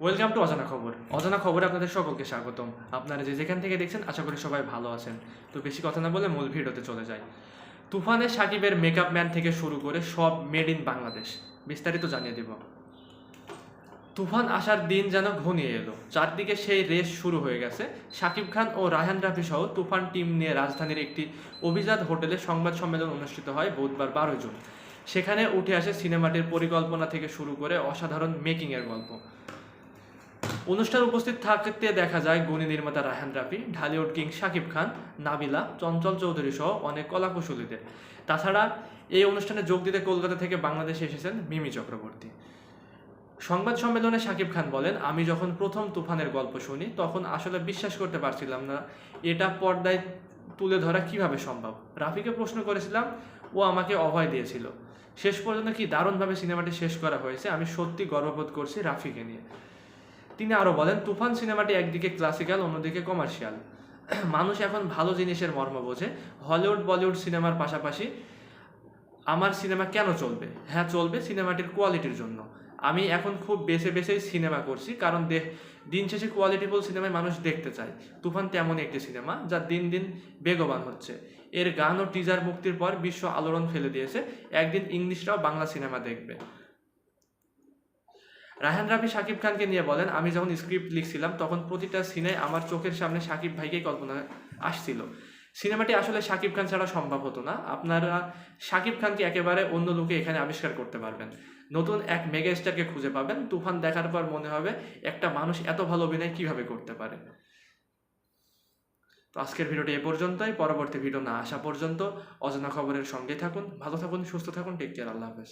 Welcome to অজানা খবর। অজানা খবর আপনাদের সকলকে স্বাগতম। আপনারা যে যেখান থেকে দেখছেন, আশা করি সবাই ভালো আছেন। তো বেশি কথা না বলে মূল ভিডিওতে চলে যাই। তুফানে সাকিবের মেকআপ ম্যান থেকে শুরু করে সব মেড ইন বাংলাদেশ। বিস্তারিত জানিয়ে দেব। তুফান আসার দিন যেন ঘনিয়ে এলো। চারদিকে সেই রেস শুরু হয়ে গেছে। শাকিব খান ও রায়হান রাফি সহ তুফান টিম নিয়ে রাজধানীর একটি অভিজাত হোটেলে সংবাদ সম্মেলন অনুষ্ঠিত হয় বুধবার বারো জুন। সেখানে উঠে আসে সিনেমাটির পরিকল্পনা থেকে শুরু করে অসাধারণ মেকিংয়ের গল্প। অনুষ্ঠানে উপস্থিত থাকতে দেখা যায় গুণী নির্মাতা রায়হান রাফি, ঢালিউড কিং শাকিব খান, নাবিলা, চঞ্চল চৌধুরী সহ অনেক কলাকুশলীদের। তাছাড়া এই অনুষ্ঠানে যোগ দিতে কলকাতা থেকে বাংলাদেশে এসেছেন মিমি চক্রবর্তী। সংবাদ সম্মেলনে শাকিব খান বলেন, আমি যখন প্রথম তুফানের গল্প শুনি, তখন আসলে বিশ্বাস করতে পারছিলাম না, এটা পর্দায় তুলে ধরা কীভাবে সম্ভব? রাফিকে প্রশ্ন করেছিলাম, ও আমাকে অভয় দিয়েছিল। শেষ পর্যন্ত কি দারুণভাবে সিনেমাটি শেষ করা হয়েছে? আমি সত্যি গর্ববোধ করছি রাফিকে নিয়ে। তিনি আরও বলেন, তুফান সিনেমাটি একদিকে ক্লাসিক্যাল অন্যদিকে কমার্শিয়াল মানুষ এখন ভালো জিনিসের মর্ম বোঝে। হলিউড, বলিউড সিনেমার পাশাপাশি আমার সিনেমা কেন চলবে? হ্যাঁ চলবে সিনেমাটির কোয়ালিটির জন্য। আমি এখন খুব বেছে বেছেই সিনেমা করছি, কারণ দেখ দিন শেষে কোয়ালিটিফুল সিনেমায় মানুষ দেখতে চায়। তুফান তেমনই একটি সিনেমা, যা দিন দিন বেগবান হচ্ছে। এর গান ও টিজার মুক্তির পর বিশ্ব আলোড়ন ফেলে দিয়েছে। একদিন ইংলিশরাও বাংলা সিনেমা দেখবে। রায়হান রাফি শাকিব খানকে নিয়ে বলেন, আমি যখন স্ক্রিপ্ট লিখছিলাম, তখন প্রতিটা সিনে আমার চোখের সামনে শাকিব ভাইকেই কল্পনা আসছিল। সিনেমাটি আসলে শাকিব খান ছাড়া সম্ভব হতো না। আপনারা শাকিব খানকে একেবারে অন্য লোকে এখানে আবিষ্কার করতে পারবেন। নতুন এক মেগা স্টারকে খুঁজে পাবেন। তুফান দেখার পর মনে হবে একটা মানুষ এত ভালো অভিনয় কীভাবে করতে পারে? তো আজকের ভিডিওটি এ পর্যন্তই। পরবর্তী ভিডিও না আসা পর্যন্ত অজানা খবরের সঙ্গে থাকুন। ভালো থাকুন, সুস্থ থাকুন। টেক কেয়ার আল্লাহ হাফেজ।